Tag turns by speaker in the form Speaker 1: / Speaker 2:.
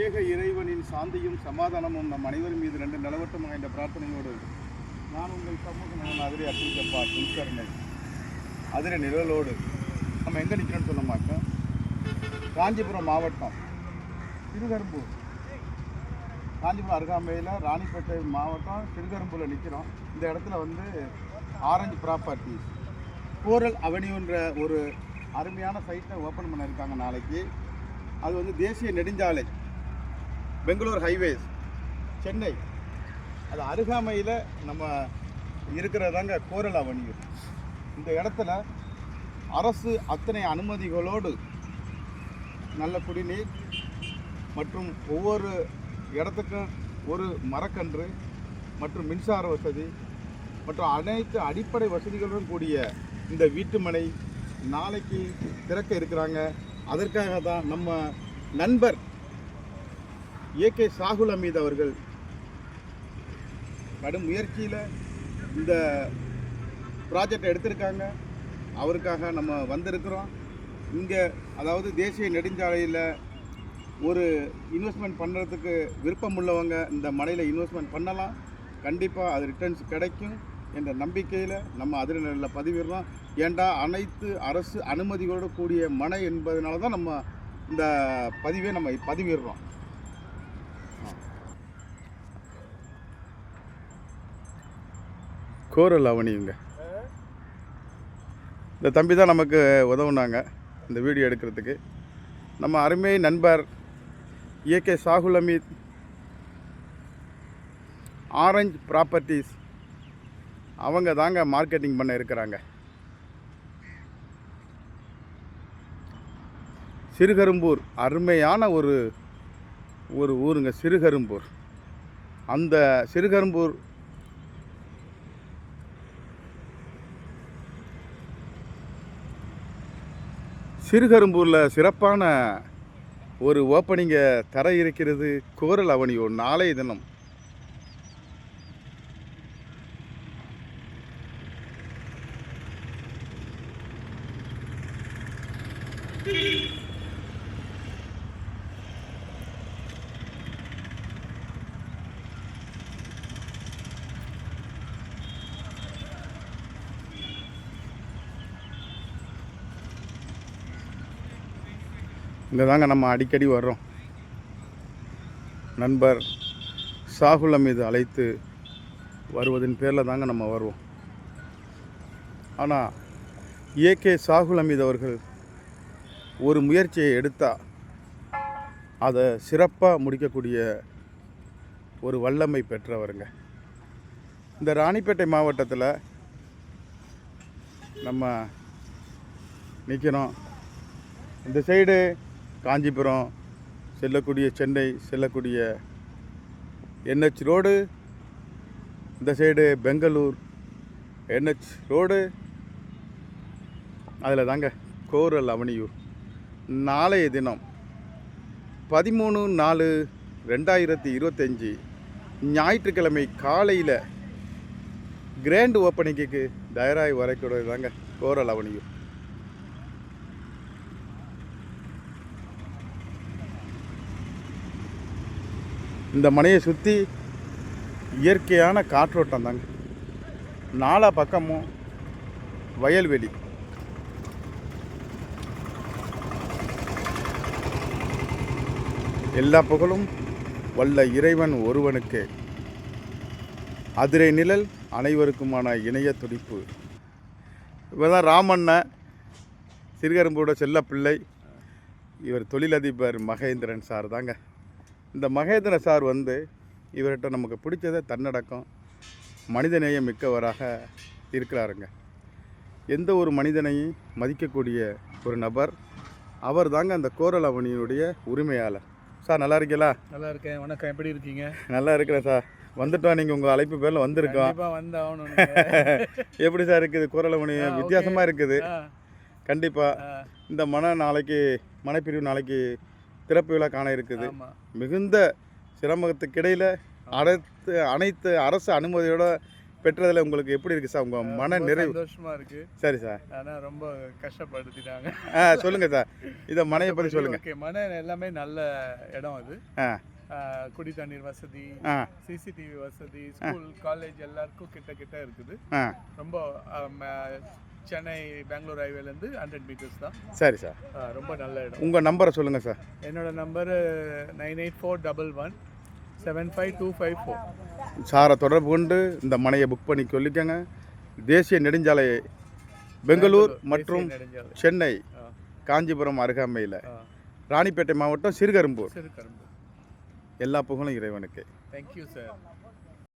Speaker 1: ஏக இறைவனின் சாந்தியும் சமாதானமும் நம் அனைவரும் மீது ரெண்டு நிலவட்டமாக என்ற பிரார்த்தனையோடு நான் உங்கள் சமூக நலன் அதிரை அப்துல் ஜப்பார் அதிரை நிழலோடு நம்ம எங்கே நிற்கிறோம்னு சொன்னோமாக்க? காஞ்சிபுரம் மாவட்டம் திருகரும்பூர். காஞ்சிபுரம் அருகாமையில் ராணிப்பேட்டை மாவட்டம் திருகரும்பூரில் நிற்கிறோம் இந்த இடத்துல வந்து ஆரஞ்சு ப்ராப்பர்ட்டி கோரல் அவென்யூன்ற ஒரு அருமையான சைட்டை ஓப்பன் பண்ணியிருக்காங்க நாளைக்கு. அது வந்து தேசிய நெடுஞ்சாலை. பெங்களூர் ஹைவேஸ் சென்னை. அது அருகாமையில் நம்ம இருக்கிறதாங்க கோரல் அவென்யூ இந்த இடத்துல அரசு அத்தனை அனுமதிகளோடு நல்ல குடிநீர் மற்றும் ஒவ்வொரு இடத்துக்கும் ஒரு மரக்கன்று மற்றும் மின்சார வசதி மற்றும் அனைத்து அடிப்படை வசதிகளுடன் கூடிய இந்த வீட்டுமனை நாளைக்கு திறக்க இருக்கிறாங்க. அதற்காக தான் நம்ம நண்பர் ஏகே சாகுல் அமீத் அவர்கள் கடும் முயற்சியில் இந்த ப்ராஜெக்டை எடுத்திருக்காங்க. அவருக்காக நம்ம வந்திருக்கிறோம். இங்கே அதாவது தேசிய நெடுஞ்சாலையில் ஒரு இன்வெஸ்ட்மெண்ட் பண்ணுறதுக்கு விருப்பம் உள்ளவங்க இந்த மனையில் இன்வெஸ்ட்மெண்ட் பண்ணலாம். கண்டிப்பாக அது ரிட்டர்ன்ஸ் கிடைக்கும் என்ற நம்பிக்கையில் நம்ம அதிர்நிலையில் பதிவிடுறோம். ஏண்டா அனைத்து அரசு அனுமதிகளோடு கூடிய மனை என்பதனால தான் நம்ம இந்த பதிவை நம்ம பதிவிடுறோம். கோரல் அவனிங்க. இந்த தம்பி தான் நமக்கு உதவுனாங்க இந்த வீடியோ எடுக்கிறதுக்கு. நம்ம அருமை நண்பர் A K Shahul Hameed orange properties அவங்க தாங்க மார்க்கெட்டிங் பண்ண இருக்கிறாங்க. சிறுகரும்பூர் அருமையான ஒரு ஒரு ஊருங்க சிறுகரும்பூர். அந்த சிறுகரும்பூர் சிறுகரும்பூரில் சிறப்பான ஒரு ஓப்பனிங்கை தர இருக்கிறது கோரல் அவனியோ நாளைய தினம். இங்கே தாங்க நம்ம அடிக்கடி வர்றோம். நண்பர் சாகுல் மீது அழைத்து வருவதன் பேரில் தாங்க நம்ம வருவோம். ஆனால் ஏகே சாகுல் அமீத் அவர்கள் ஒரு முயற்சியை எடுத்தால் அதை சிறப்பாக முடிக்கக்கூடிய ஒரு வல்லமை பெற்றவருங்க. இந்த ராணிப்பேட்டை மாவட்டத்தில் நம்ம நிற்கிறோம் இந்த சைடு காஞ்சிபுரம் செல்லக்கூடிய சென்னை செல்லக்கூடிய என்ஹெச் ரோடு இந்த சைடு பெங்களூர் என்ஹெச் ரோடு அதில் தாங்க கோரல் அவனியூர் நாளைய தினம் பதிமூணு நாலு ரெண்டாயிரத்தி இருபத்தஞ்சி ஞாயிற்றுக்கிழமை காலையில் கிராண்ட் ஓப்பனிங்க்கு தயாராகி வரக்கூடியதாங்க கோரல் அவனியூர் இந்த மனையை சுற்றி இயற்கையான காற்றோட்டம் தாங்க நாலா பக்கமும் வயல்வெளி. எல்லா புகழும் வல்ல இறைவன் ஒருவனுக்கு. அதிரை நிழல் அனைவருக்குமான இணைய துடிப்பு. இவர் தான் ராமண்ண சிறுகரும்போட செல்ல பிள்ளை இவர் தொழிலதிபர் மகேந்திரன் சார் தாங்க இந்த மகேந்திர சார் வந்து இவர்கிட்ட நமக்கு பிடிச்சதை தன்னடக்கம் மனிதநேயம் மிக்கவராக இருக்கிறாருங்க. எந்த ஒரு மனிதனையும் மதிக்கக்கூடிய ஒரு நபர் அவர் தாங்க அந்த கோரல் அவனியினுடைய உரிமையாளர். சார் நல்லா இருக்கீங்களா?
Speaker 2: நல்லா இருக்கேன். வணக்கம். எப்படி இருக்கீங்க?
Speaker 1: நல்லா இருக்கிறேன் சார். வந்துட்டோம் நீங்கள் உங்கள் அழைப்பு பேரில் வந்திருக்கோம்.
Speaker 2: வந்து ஆகணும்
Speaker 1: எப்படி சார் இருக்குது? கோரல் அவனி
Speaker 2: ஆ, okay.
Speaker 1: வித்தியாசமாக இருக்குது. கண்டிப்பாக இந்த மன நாளைக்கு மனைப்பிரிவு நாளைக்கு திறப்பு விழா காண இருக்குது. மிகுந்த சிரமத்துக்கு இடையில் அனைத்து அனைத்து அரசு அனுமதியோட பெற்றதில் உங்களுக்கு எப்படி இருக்குது சார்? உங்கள் மன நிறைவு.
Speaker 2: சந்தோஷமா இருக்கு.
Speaker 1: சரி சார்.
Speaker 2: ஆனா ரொம்ப கஷ்டப்படுத்திட்டாங்க.
Speaker 1: ஆ சொல்லுங்கள் சார். இதை மனையை பற்றி சொல்லுங்கள்
Speaker 2: ஓகே மன எல்லாமே நல்ல இடம் அது.
Speaker 1: ஆ.
Speaker 2: குடி தண்ணீர் வசதி சிசிடிவி வசதி ஸ்கூல் காலேஜ் எல்லாருக்கும் கிட்ட கிட்ட இருக்குது. ரொம்ப சென்னை பெங்களூர் ஹைவேலேருந்து ஹண்ட்ரட் மீட்டர்ஸ் தான்.
Speaker 1: சரி சார்.
Speaker 2: ரொம்ப நல்ல இடம்.
Speaker 1: உங்கள் நம்பரை சொல்லுங்கள் சார்.
Speaker 2: என்னோட number nine eight four double one seven five two five four.
Speaker 1: சாரை தொடர்பு கொண்டு இந்த மனையை புக் பண்ணி சொல்லிக்கோங்க. தேசிய நெடுஞ்சாலை பெங்களூர் மற்றும் சென்னை காஞ்சிபுரம் அருகாமையில். ராணிப்பேட்டை மாவட்டம் சிறுகரும்பூர்.
Speaker 2: சிறுகரும்பு
Speaker 1: எல்லா புகழும் இறைவனுக்கு.
Speaker 2: Thank you sir